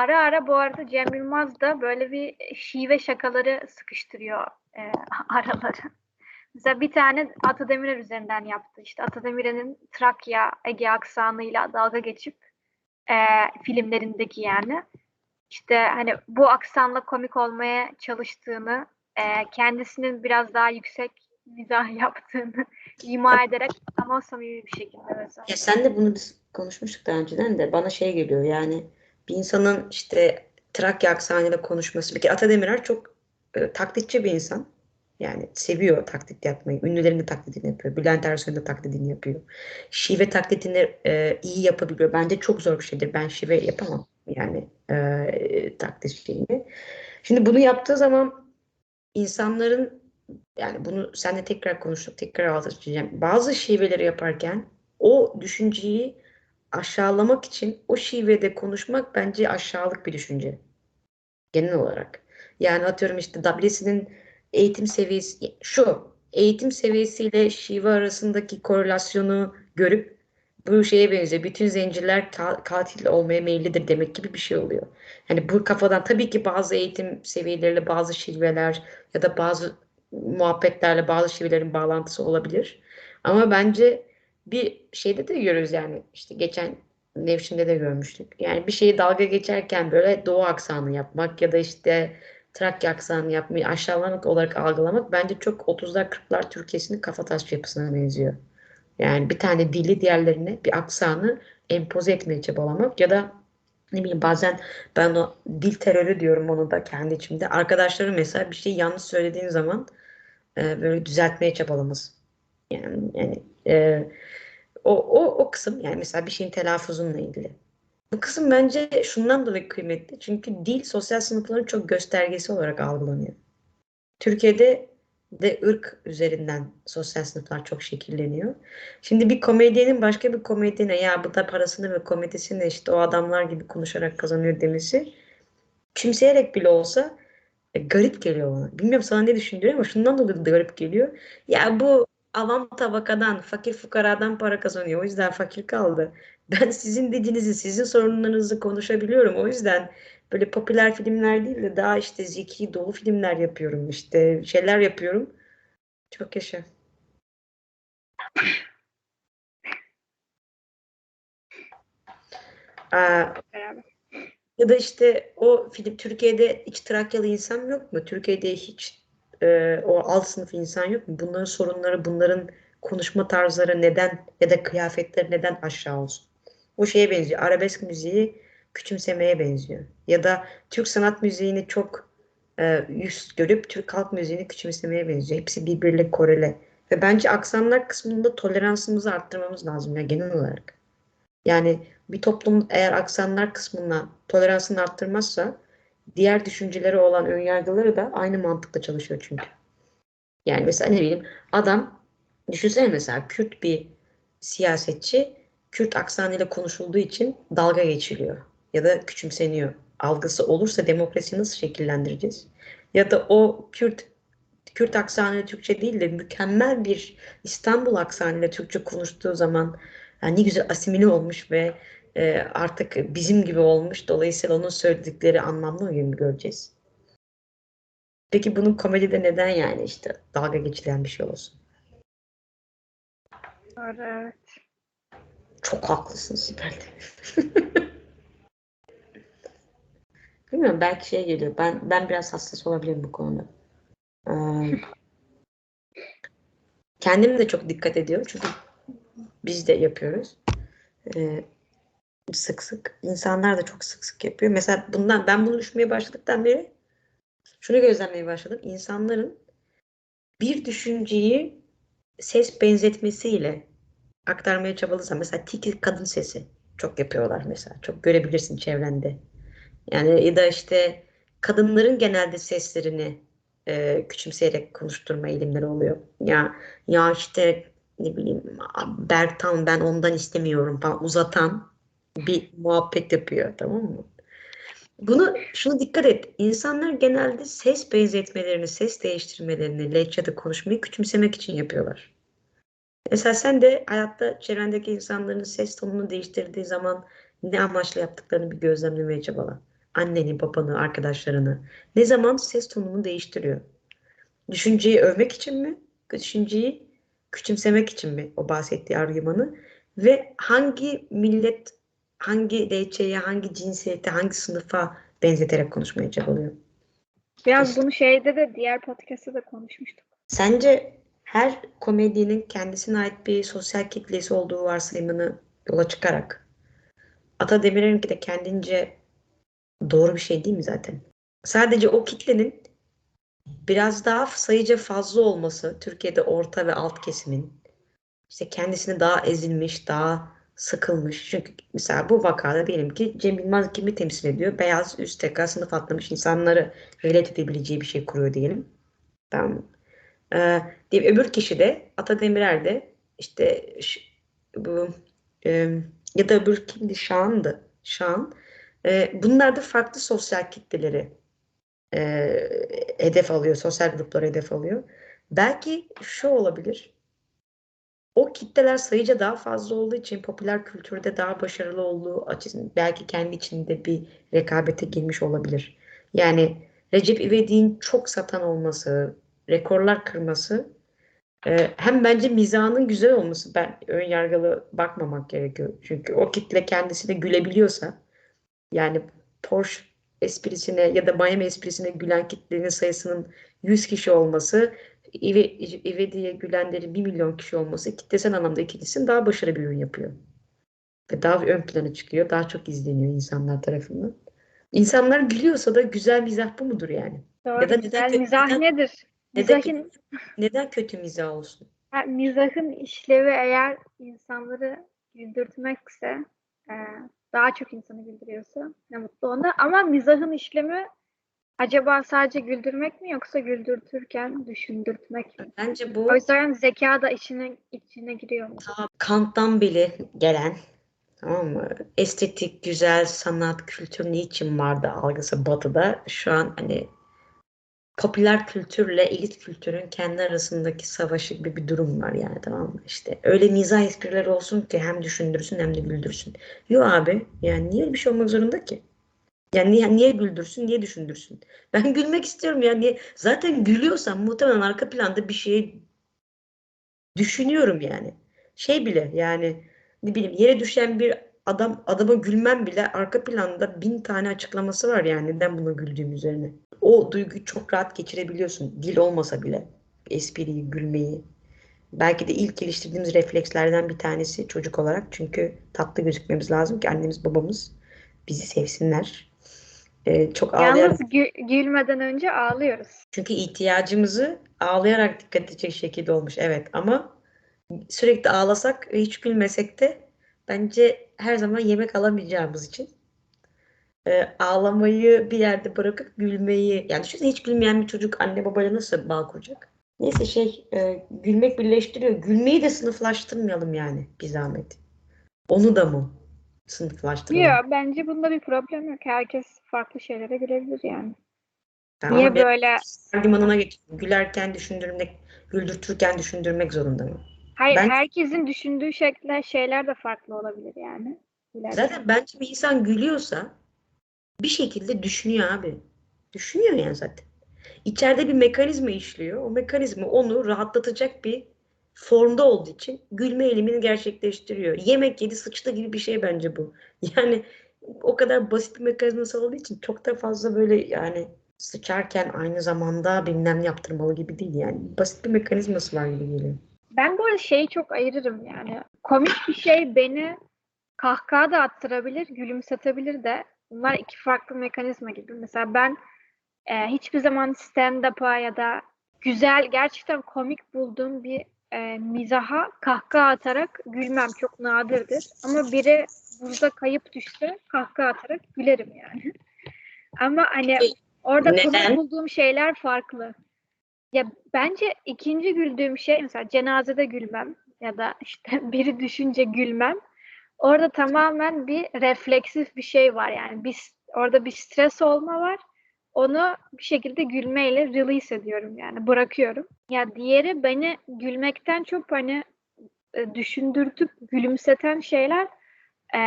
ara ara bu arada Cem Yılmaz da böyle bir şive şakaları sıkıştırıyor e, araları. Mesela bir tane Atademirer üzerinden yaptı. İşte Atademir'in Trakya, Ege aksanıyla dalga geçip e, filmlerindeki yani işte hani bu aksanla komik olmaya çalıştığını, e, kendisinin biraz daha yüksek mizah yaptığını ima ederek ama samimi bir şekilde mesela. Ya sen de bunu biz konuşmuştuk daha önceden de bana şey geliyor yani bir insanın işte Trakya aksanıyla konuşması. Bir kere Atademirer çok e, taklitçi bir insan. Yani seviyor taklit yapmayı. Ünlülerin de taklidini yapıyor. Bülent Ersoy'un da taklidini yapıyor. Şive taklidini e, iyi yapabiliyor. Bence çok zor bir şeydir. Ben şive yapamam. Yani e, taklit şeyini. Şimdi bunu yaptığı zaman insanların yani bunu sen de tekrar konuştuk, tekrar altı çizeceğim. Bazı şiveleri yaparken o düşünceyi aşağılamak için o şivede konuşmak bence aşağılık bir düşünce. Genel olarak. Yani atıyorum işte WC'nin eğitim seviyesi şu eğitim seviyesiyle şive arasındaki korelasyonu görüp bu şeye benziyor. Bütün zenciler ka- katil olmaya meyillidir demek gibi bir şey oluyor. Yani bu kafadan tabii ki bazı eğitim seviyeleriyle bazı şiveler ya da bazı muhabbetlerle bazı şivelerin bağlantısı olabilir. Ama bence bir şeyde de görüyoruz yani işte geçen Nevşin'de de görmüştük. Yani bir şeyi dalga geçerken böyle doğu aksanı yapmak ya da işte Trakya aksanı yapmayı aşağılamak olarak algılamak bence çok 30'lar 40'lar Türkiye'sinin kafatasçı yapısına benziyor. Yani bir tane dili diğerlerine bir aksanı empoze etmeye çabalamak ya da ne bileyim bazen ben o dil terörü diyorum onu da kendi içimde. Arkadaşlarım mesela bir şey yanlış söylediğin zaman e, böyle düzeltmeye çabalaması. Yani, yani e, o, o, o kısım yani mesela bir şeyin telaffuzunla ilgili. Bu kısım bence şundan dolayı kıymetli. Çünkü dil sosyal sınıfların çok göstergesi olarak algılanıyor. Türkiye'de de ırk üzerinden sosyal sınıflar çok şekilleniyor. Şimdi bir komedyenin başka bir komedyene ya bu da parasını ve komedisini işte o adamlar gibi konuşarak kazanıyor demesi kimseyerek bile olsa e, garip geliyor bana. Bilmiyorum sana ne düşündürüyor ama şundan dolayı da garip geliyor. Ya bu avam tabakadan, fakir fukaradan para kazanıyor. O yüzden fakir kaldı. Ben sizin dediğinizi, sizin sorunlarınızı konuşabiliyorum. O yüzden böyle popüler filmler değil de daha işte zeki, dolu filmler yapıyorum. işte şeyler yapıyorum. Çok yaşa. Aa, ya da işte o film Türkiye'de hiç Trakyalı insan yok mu? Türkiye'de hiç e, o alt sınıf insan yok mu? Bunların sorunları, bunların konuşma tarzları neden ya da kıyafetleri neden aşağı olsun? O şeye benziyor. Arabesk müziği küçümsemeye benziyor. Ya da Türk sanat müziğini çok e, üst görüp Türk halk müziğini küçümsemeye benziyor. Hepsi birbiriyle korele. Ve bence aksanlar kısmında toleransımızı arttırmamız lazım ya genel olarak. Yani bir toplum eğer aksanlar kısmına toleransını arttırmazsa diğer düşünceleri olan önyargıları da aynı mantıkla çalışıyor çünkü. Yani mesela ne bileyim adam düşünsene mesela Kürt bir siyasetçi Kürt aksanıyla konuşulduğu için dalga geçiliyor ya da küçümseniyor. Algısı olursa demokrasiyi nasıl şekillendireceğiz? Ya da o Kürt Kürt aksanıyla Türkçe değil de mükemmel bir İstanbul aksanıyla Türkçe konuştuğu zaman yani ne güzel asimile olmuş ve e, artık bizim gibi olmuş. Dolayısıyla onun söyledikleri anlamlı gibi göreceğiz. Peki bunun komedide neden yani işte dalga geçilen bir şey olsun? Evet. Çok haklısın Sibel. Bilmiyorum belki şey geliyor. Ben ben biraz hassas olabilirim bu konuda. Ee, kendim de çok dikkat ediyorum çünkü biz de yapıyoruz. Ee, sık sık. İnsanlar da çok sık sık yapıyor. Mesela bundan ben bunu düşünmeye başladıktan beri şunu gözlemlemeye başladım. İnsanların bir düşünceyi ses benzetmesiyle aktarmaya çabalasan mesela tiki kadın sesi çok yapıyorlar mesela. Çok görebilirsin çevrende. Yani ya da işte kadınların genelde seslerini e, küçümseyerek konuşturma eğilimleri oluyor. Ya ya işte ne bileyim Bertan ben ondan istemiyorum falan uzatan bir muhabbet yapıyor tamam mı? Bunu şunu dikkat et. İnsanlar genelde ses benzetmelerini, ses değiştirmelerini, lehçede konuşmayı küçümsemek için yapıyorlar. Mesela sen de hayatta çevrendeki insanların ses tonunu değiştirdiği zaman ne amaçla yaptıklarını bir gözlemlemeye çabala. anneni, babanı, arkadaşlarını? Ne zaman ses tonunu değiştiriyor? Düşünceyi övmek için mi? Düşünceyi küçümsemek için mi o bahsettiği argümanı? Ve hangi millet, hangi LÇ'ye, hangi cinsiyete, hangi sınıfa benzeterek konuşmaya çabalıyor? Biraz bunu şeyde de diğer podcast'ta da konuşmuştuk. Sence her komedyenin kendisine ait bir sosyal kitlesi olduğu varsayımını yola çıkarak Ata Demirer'inki de kendince doğru bir şey değil mi zaten? Sadece o kitlenin biraz daha sayıca fazla olması Türkiye'de orta ve alt kesimin işte kendisini daha ezilmiş, daha sıkılmış. Çünkü mesela bu vakada diyelim ki Cem Yılmaz kimi temsil ediyor? Beyaz üst teka sınıf atlamış insanları relate edebileceği bir şey kuruyor diyelim. Tamam? Ee, diye öbür kişi de Ata Demirer de işte bu e, ya da öbür kimdi? Şahan'dı. Şahan. Ee, bunlar da farklı sosyal kitleleri e, hedef alıyor. Sosyal grupları hedef alıyor. Belki şu olabilir. O kitleler sayıca daha fazla olduğu için popüler kültürde daha başarılı olduğu açısından belki kendi içinde bir rekabete girmiş olabilir. Yani Recep İvedik'in çok satan olması, rekorlar kırması e, hem bence mizahının güzel olması ben ön yargılı bakmamak gerekiyor. Çünkü o kitle kendisine gülebiliyorsa yani Porsche esprisine ya da Miami esprisine gülen kitlenin sayısının 100 kişi olması İve, İvedi'ye gülenlerin 1 milyon kişi olması kitlesel anlamda ikincisinin daha başarılı bir ürün yapıyor. Ve daha ön plana çıkıyor. Daha çok izleniyor insanlar tarafından. İnsanlar gülüyorsa da güzel mizah bu mudur yani? Doğru, Ya da neden güzel kötü- mizah neden- nedir? Neden, Mizahın, neden kötü mizah olsun? ha, mizahın işlevi eğer insanları güldürtmekse, e, daha çok insanı güldürüyorsa ne mutlu ona. Ama mizahın işlemi acaba sadece güldürmek mi yoksa güldürtürken düşündürtmek mi? Bence bu O yüzden zeka da içine, içine giriyor mu? ta Kant'tan beri gelen tamam mı? Estetik, güzel, sanat, kültür niçin vardı algısı batıda. Şu an hani popüler kültürle elit kültürün kendi arasındaki savaşı gibi bir durum var yani tamam mı? İşte öyle mizah espriler olsun ki hem düşündürsün hem de güldürsün. Yok abi yani niye öyle bir şey olmak zorunda ki? Yani niye, niye güldürsün, niye düşündürsün? Ben gülmek istiyorum yani. Zaten gülüyorsam muhtemelen arka planda bir şey düşünüyorum yani. Şey bile yani ne bileyim yere düşen bir adam adama gülmem bile arka planda bin tane açıklaması var yani neden buna güldüğüm üzerine. O duyguyu çok rahat geçirebiliyorsun. Dil olmasa bile. Espriyi, gülmeyi. Belki de ilk geliştirdiğimiz reflekslerden bir tanesi çocuk olarak. Çünkü tatlı gözükmemiz lazım ki annemiz babamız bizi sevsinler. Ee, çok ağlayarak Yalnız gü- gülmeden önce ağlıyoruz. çünkü ihtiyacımızı ağlayarak dikkat edecek şekilde olmuş. Evet ama sürekli ağlasak ve hiç gülmesek de bence her zaman yemek alamayacağımız için e, ağlamayı bir yerde bırakıp gülmeyi yani düşünsene hiç gülmeyen bir çocuk anne babayla nasıl bağ kuracak? Neyse şey e, gülmek birleştiriyor. Gülmeyi de sınıflaştırmayalım yani bir zahmet. Onu da mı sınıflaştıralım? Yok bence bunda bir problem yok. Herkes farklı şeylere gülebilir yani. Tamam, Niye böyle? argümanına geç. Gülerken düşündürmek, güldürtürken düşündürmek zorunda mı? Hayır, Ben- herkesin düşündüğü şekiller şeyler de farklı olabilir yani. Gülerken. Zaten bence bir insan gülüyorsa bir şekilde düşünüyor abi. Düşünüyor yani zaten. İçeride bir mekanizma işliyor. O mekanizma onu rahatlatacak bir formda olduğu için gülme eylemini gerçekleştiriyor. Yemek yedi sıçtı gibi bir şey bence bu. Yani o kadar basit bir mekanizması olduğu için çok da fazla böyle yani sıçarken aynı zamanda bilmem yaptırmalı gibi değil yani. Basit bir mekanizması var gibi geliyor. Ben bu arada şeyi çok ayırırım yani. Komik bir şey beni kahkaha da attırabilir, gülümsetebilir de. Bunlar iki farklı mekanizma gibi. Mesela ben e, hiçbir zaman stand-up'a ya da güzel, gerçekten komik bulduğum bir e, mizaha kahkaha atarak gülmem. Çok nadirdir. Ama biri buzda kayıp düşse kahkaha atarak gülerim yani. Ama hani orada komik bulduğum şeyler farklı. Ya bence ikinci güldüğüm şey mesela cenazede gülmem ya da işte biri düşünce gülmem. Orada tamamen bir refleksif bir şey var yani. Bir, orada bir stres olma var. Onu bir şekilde gülmeyle release ediyorum yani bırakıyorum. Ya diğeri beni gülmekten çok hani e, düşündürtüp gülümseten şeyler e,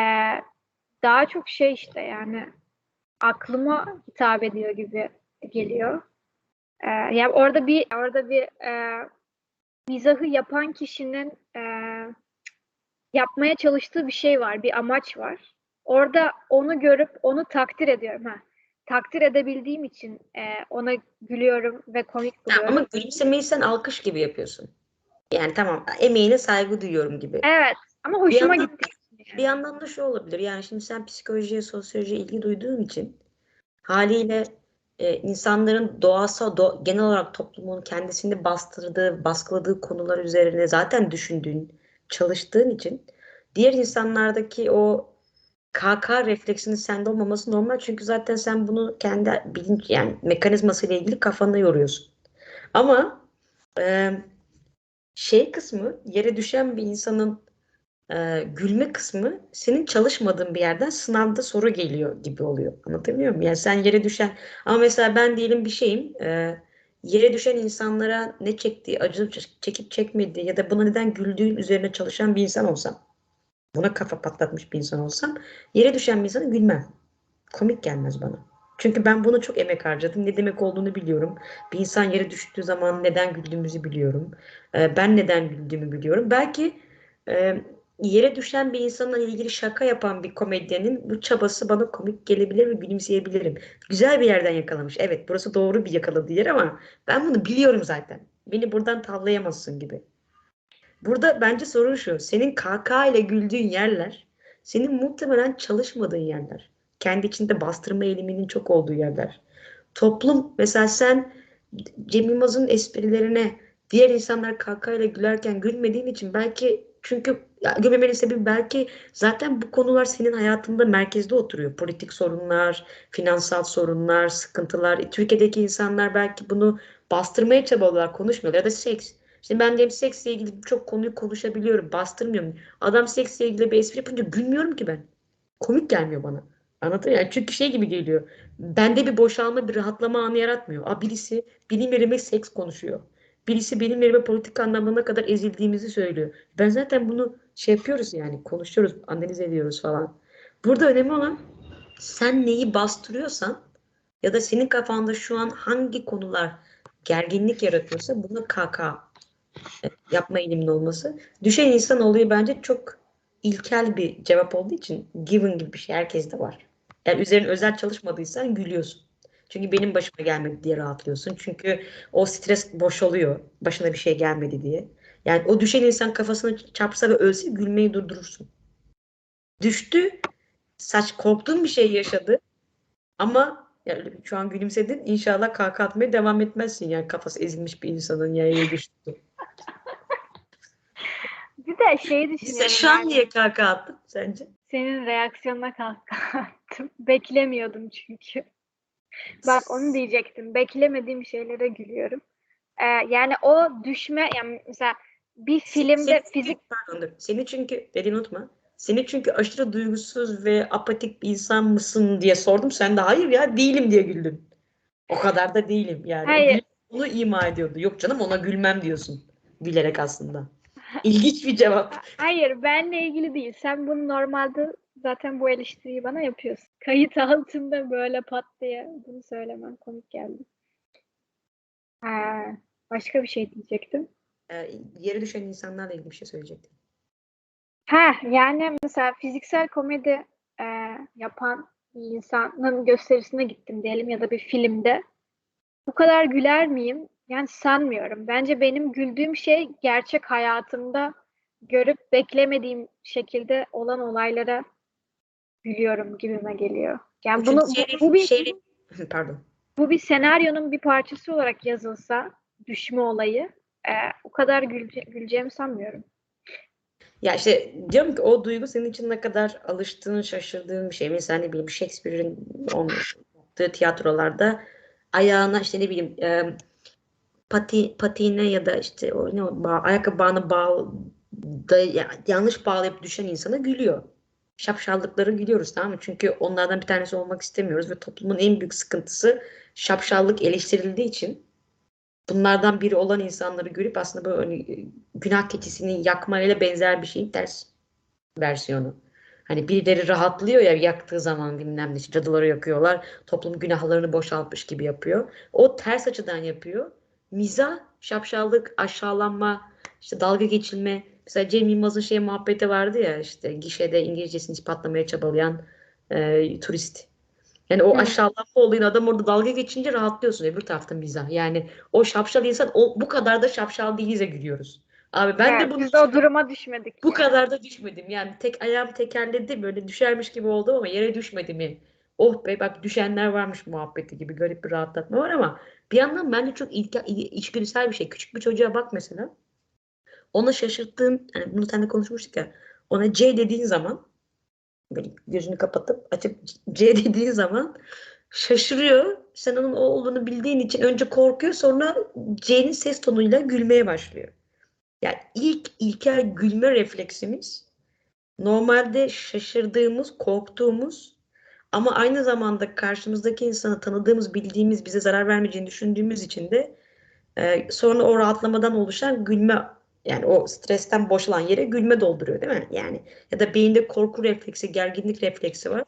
daha çok şey işte yani aklıma hitap ediyor gibi geliyor. Ee, yani orada bir orada bir e, mizahı yapan kişinin e, yapmaya çalıştığı bir şey var, bir amaç var. Orada onu görüp onu takdir ediyorum. Ha. Takdir edebildiğim için e, ona gülüyorum ve komik Ya buluyorum. ama gülümsemeyi sen alkış gibi yapıyorsun. Yani tamam emeğine saygı duyuyorum gibi. Evet ama hoşuma yandan- gitti. Bir yandan da şu olabilir. Yani şimdi sen psikolojiye, sosyolojiye ilgi duyduğun için haliyle e, insanların doğası, do- genel olarak toplumun kendisini bastırdığı, baskıladığı konular üzerine zaten düşündüğün, çalıştığın için diğer insanlardaki o KK refleksinin sende olmaması normal. Çünkü zaten sen bunu kendi bilinç yani mekanizmasıyla ilgili kafanda yoruyorsun. Ama e, şey kısmı yere düşen bir insanın e, gülme kısmı senin çalışmadığın bir yerden sınavda soru geliyor gibi oluyor. Anlatabiliyor muyum? Yani sen yere düşen ama mesela ben diyelim bir şeyim e, yere düşen insanlara ne çektiği, acı çekip çekmediği ya da buna neden güldüğüm üzerine çalışan bir insan olsam buna kafa patlatmış bir insan olsam yere düşen bir insana gülmem. Komik gelmez bana. Çünkü ben bunu çok emek harcadım. Ne demek olduğunu biliyorum. Bir insan yere düştüğü zaman neden güldüğümüzü biliyorum. E, ben neden güldüğümü biliyorum. Belki e, yere düşen bir insanla ilgili şaka yapan bir komedyenin bu çabası bana komik gelebilir ve gülümseyebilirim. Güzel bir yerden yakalamış. Evet, burası doğru bir yakaladığı yer ama ben bunu biliyorum zaten. Beni buradan tavlayamazsın gibi. Burada bence sorun şu. Senin KK ile güldüğün yerler, senin muhtemelen çalışmadığın yerler. Kendi içinde bastırma eğiliminin çok olduğu yerler. Toplum, mesela sen Cem Yılmaz'ın esprilerine diğer insanlar ile gülerken gülmediğin için belki çünkü gülmemenin sebebi belki zaten bu konular senin hayatında merkezde oturuyor. Politik sorunlar, finansal sorunlar, sıkıntılar. Türkiye'deki insanlar belki bunu bastırmaya çabalıyorlar, konuşmuyorlar. Ya da seks. Şimdi ben diyelim seksle ilgili birçok konuyu konuşabiliyorum, bastırmıyorum. Adam seksle ilgili bir espri yapınca gülmüyorum ki ben. Komik gelmiyor bana. Anladın? Yani çünkü şey gibi geliyor. Bende bir boşalma, bir rahatlama anı yaratmıyor. Aa, birisi benim yerime seks konuşuyor. Birisi benim yerime politik anlamda ne kadar ezildiğimizi söylüyor. Ben zaten bunu şey yapıyoruz yani konuşuyoruz, analiz ediyoruz falan. Burada önemli olan sen neyi bastırıyorsan ya da senin kafanda şu an hangi konular gerginlik yaratıyorsa buna KK e, yapma eğilimin olması. Düşen insan olayı bence çok ilkel bir cevap olduğu için given gibi bir şey herkeste var. Yani üzerine özel çalışmadıysan gülüyorsun. Çünkü benim başıma gelmedi diye rahatlıyorsun. Çünkü o stres boşalıyor. Başına bir şey gelmedi diye. Yani o düşen insan kafasını çarpsa ve ölse gülmeyi durdurursun. Düştü. Saç korktuğun bir şey yaşadı. Ama yani şu an gülümsedin. İnşallah kahkaha atmaya devam etmezsin. Yani kafası ezilmiş bir insanın yere düştü. Bir de şey Sen düşünüyorum. şu an yani niye kahkaha attın sence? Senin reaksiyonuna kahkaha attım. Beklemiyordum çünkü. Bak onu diyecektim. Beklemediğim şeylere gülüyorum. Ee, yani o düşme yani mesela bir filmde Seni- fizik Pardon. Seni çünkü dediğini unutma. Seni çünkü aşırı duygusuz ve apatik bir insan mısın diye sordum. Sen de hayır ya değilim diye güldün. O kadar da değilim yani. Hayır. Onu ima ediyordu. Yok canım ona gülmem diyorsun. Gülerek aslında. İlginç bir cevap. hayır benle ilgili değil. Sen bunu normalde zaten bu eleştiriyi bana yapıyorsun. Kayıt altında böyle pat diye bunu söylemen komik geldi. Ha, başka bir şey diyecektim. Ee, yere düşen insanlarla ilgili bir şey söyleyecektim. Ha yani mesela fiziksel komedi e, yapan insanın gösterisine gittim diyelim ya da bir filmde. Bu kadar güler miyim? Yani sanmıyorum. Bence benim güldüğüm şey gerçek hayatımda görüp beklemediğim şekilde olan olaylara gülüyorum gibime geliyor. Yani bunu bu, Çünkü bu bir şey- Pardon. bu bir senaryonun bir parçası olarak yazılsa düşme olayı e, o kadar gülce- güleceğimi sanmıyorum. Ya işte diyorum ki o duygu senin için ne kadar alıştığın, şaşırdığın bir şey. Mesela ne bileyim Shakespeare'in yaptığı tiyatrolarda ayağına işte ne bileyim e, pati, patiğine ya da işte o ne o bağ, ayakkabı bağını bağ, da, ya- yanlış bağlayıp düşen insana gülüyor. Şapşallıkları gülüyoruz tamam mı? Çünkü onlardan bir tanesi olmak istemiyoruz ve toplumun en büyük sıkıntısı şapşallık eleştirildiği için bunlardan biri olan insanları görüp aslında böyle hani, günah keçisini yakmayla benzer bir şeyin ters versiyonu. Hani birileri rahatlıyor ya yaktığı zaman bilmem ne cadıları yakıyorlar. Toplum günahlarını boşaltmış gibi yapıyor. O ters açıdan yapıyor. Mizah, şapşallık, aşağılanma, işte dalga geçilme. Mesela Cem Yılmaz'ın şey muhabbeti vardı ya işte gişede İngilizcesini ispatlamaya çabalayan e, turist. Yani o aşağılanma olayın adam orada dalga geçince rahatlıyorsun. Öbür tarafta mizah. Yani o şapşal insan o, bu kadar da şapşal değiliz'e gülüyoruz. Abi ben Evet, de bunu biz de o duruma düşmedik. bu yani. kadar da düşmedim. Yani tek ayağım tekerledi böyle düşermiş gibi oldum ama yere düşmedim mi? Oh be bak düşenler varmış muhabbeti gibi garip bir rahatlatma var ama bir yandan bence çok ilke, içgüdüsel bir şey. Küçük bir çocuğa bak mesela. Ona şaşırttığın, yani bunu seninle konuşmuştuk ya. Ona C dediğin zaman böyle gözünü kapatıp açıp C dediğin zaman şaşırıyor. Sen onun o olduğunu bildiğin için önce korkuyor sonra C'nin ses tonuyla gülmeye başlıyor. Yani ilk ilkel gülme refleksimiz normalde şaşırdığımız, korktuğumuz ama aynı zamanda karşımızdaki insanı tanıdığımız, bildiğimiz, bize zarar vermeyeceğini düşündüğümüz için de e, sonra o rahatlamadan oluşan gülme yani o stresten boşalan yere gülme dolduruyor değil mi? Yani ya da beyinde korku refleksi, gerginlik refleksi var.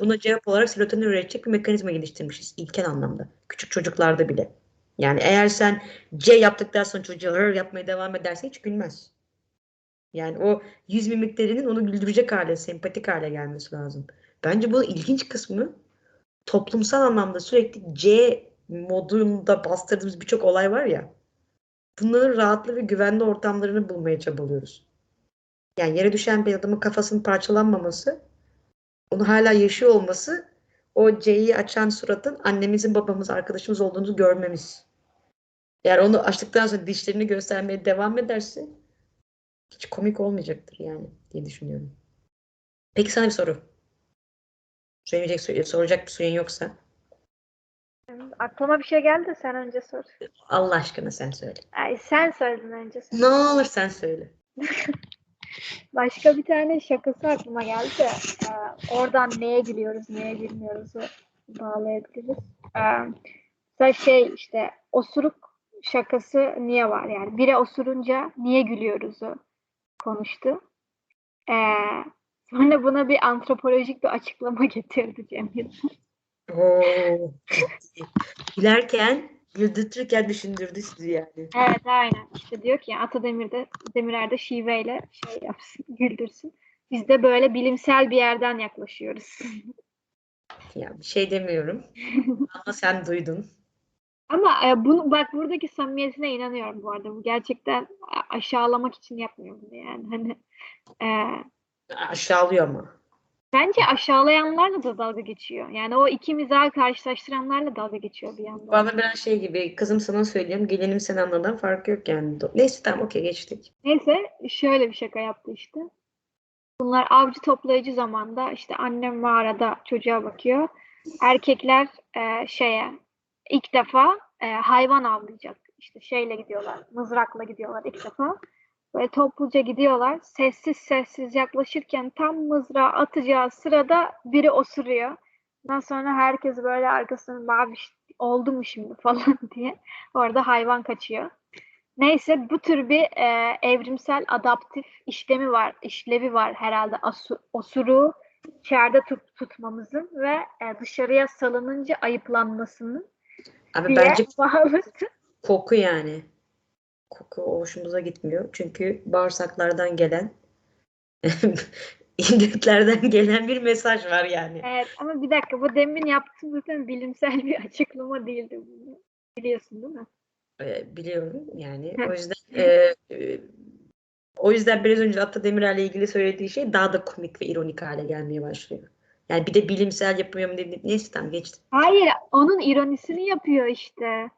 Buna cevap olarak serotonin üretecek bir mekanizma geliştirmişiz ilkel anlamda. Küçük çocuklarda bile. Yani eğer sen C yaptıktan sonra çocuğa "Hır" yapmaya devam ederse hiç gülmez. Yani o yüz mimiklerinin onu güldürecek hale, sempatik hale gelmesi lazım. Bence bu ilginç kısmı toplumsal anlamda sürekli C modunda bastırdığımız birçok olay var ya. Bunların rahatlı ve güvenli ortamlarını bulmaya çabalıyoruz. Yani yere düşen bir adamın kafasının parçalanmaması, onu hala yaşıyor olması, o C'yi açan suratın annemizin, babamız, arkadaşımız olduğunu görmemiz. Eğer onu açtıktan sonra dişlerini göstermeye devam ederse hiç komik olmayacaktır yani diye düşünüyorum. Peki sana bir soru. Söyleyecek, soracak bir sorun yoksa Aklıma bir şey geldi de sen önce sor. Allah aşkına sen söyle. Ay, sen söyledin önce. Sen. Ne olur sen söyle. Başka bir tane şakası aklıma geldi de e, oradan neye gülüyoruz, neye gülmüyoruz'u bağlayabiliriz. E, mesela şey işte osuruk şakası niye var yani biri osurunca niye gülüyoruz'u konuştu. E, sonra buna bir antropolojik bir açıklama getirdi Cem Yılmaz. Oo. Gülerken, güldürtürken düşündürdü sizi yani. Evet aynen. İşte diyor ki Atademir'de Demirer'de şiveyle şey yapsın, güldürsün. Biz de böyle bilimsel bir yerden yaklaşıyoruz. Ya bir şey demiyorum. Ama sen duydun. Ama e, bunu bak buradaki samimiyetine inanıyorum bu arada. Bu gerçekten a- aşağılamak için yapmıyor bunu yani. Hani e, Aşağılıyor ama. bence aşağılayanlarla da dalga geçiyor. Yani o iki mizahı karşılaştıranlarla dalga geçiyor bir yandan. Bana biraz şey gibi kızım sana söylüyorum gelinim sen anladan farkı yok yani. Neyse tamam okey geçtik. Neyse şöyle bir şaka yaptı işte. Bunlar avcı toplayıcı zamanda işte annem mağarada çocuğa bakıyor. Erkekler e, şeye ilk defa e, hayvan avlayacak. İşte şeyle gidiyorlar, mızrakla gidiyorlar ilk defa. Böyle topluca gidiyorlar. Sessiz sessiz yaklaşırken tam mızrağı atacağı sırada biri osuruyor. Ondan sonra herkes böyle arkasından abi oldu mu şimdi falan diye. Orada hayvan kaçıyor. Neyse bu tür bir e, evrimsel adaptif işlemi var, işlevi var herhalde asu, osuru içeride tut, tutmamızın ve e, dışarıya salınınca ayıplanmasının Abi bence bağlı. koku yani. Koku hoşumuza gitmiyor. Çünkü bağırsaklardan gelen indüklerden gelen bir mesaj var yani. Evet ama bir dakika bu demin yaptığım zaten bilimsel bir açıklama değildi bunu. Biliyorsun değil mi? Ee, biliyorum yani. O yüzden e, e, o yüzden biraz önce Ata Demirer'le ilgili söylediği şey daha da komik ve ironik hale gelmeye başlıyor. Yani bir de bilimsel yapmıyor mu dedi. Neyse tamam geçtim. Hayır, onun ironisini yapıyor işte.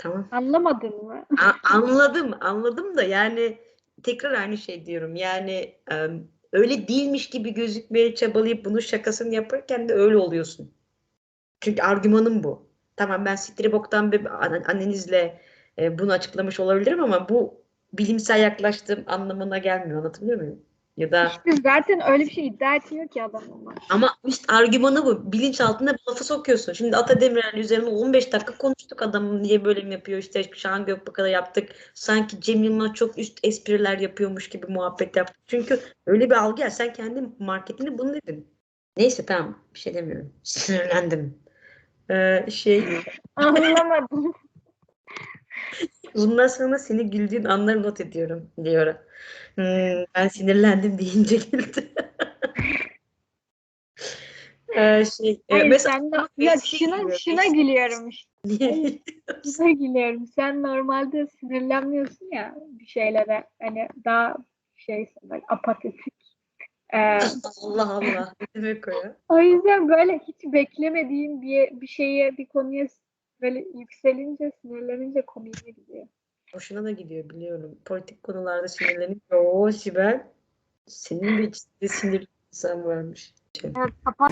Tamam. Anlamadın mı? A- anladım, anladım da yani tekrar aynı şey diyorum. Yani e, öyle değilmiş gibi gözükmeye çabalayıp bunun şakasını yaparken de öyle oluyorsun. Çünkü argümanım bu. Tamam ben siktiri boktan bir an- annenizle e, bunu açıklamış olabilirim ama bu bilimsel yaklaştığım anlamına gelmiyor. Anlatabiliyor muyum? Ya da İşte zaten öyle bir şey iddia etmiyor ki adam ama. ama işte argümanı bu. Bilinçaltına bu lafı sokuyorsun. Şimdi Ata Demirel üzerine 15 dakika konuştuk adamın niye böyle mi yapıyor işte Şahan Gökbakar'a yaptık. Sanki Cem Yılmaz çok üst espriler yapıyormuş gibi muhabbet yaptık. Çünkü öyle bir algı ya sen kendi marketinde bunu dedin. Neyse tamam bir şey demiyorum. Sinirlendim. Ee, şey Anlamadım. bundan sonra seni güldüğün anları not ediyorum diyor. Hmm, ben sinirlendim deyince güldü. Ee, şey, e, Hayır, mesela sen Ama ya basic şuna, şuna gülüyorum işte. Niye? Şuna gülüyorum. Sen normalde sinirlenmiyorsun ya bir şeylere. Hani daha şey böyle apatetik. Ee, Allah Allah. Ne demek o ya? o yüzden böyle hiç beklemediğin bir, bir şeye, bir konuya böyle yükselince, sinirlenince komiğine gidiyor. Hoşuna da gidiyor biliyorum. Politik konularda sinirlenince o Sibel senin bir içinde sinirli insan varmış. Evet, kapat.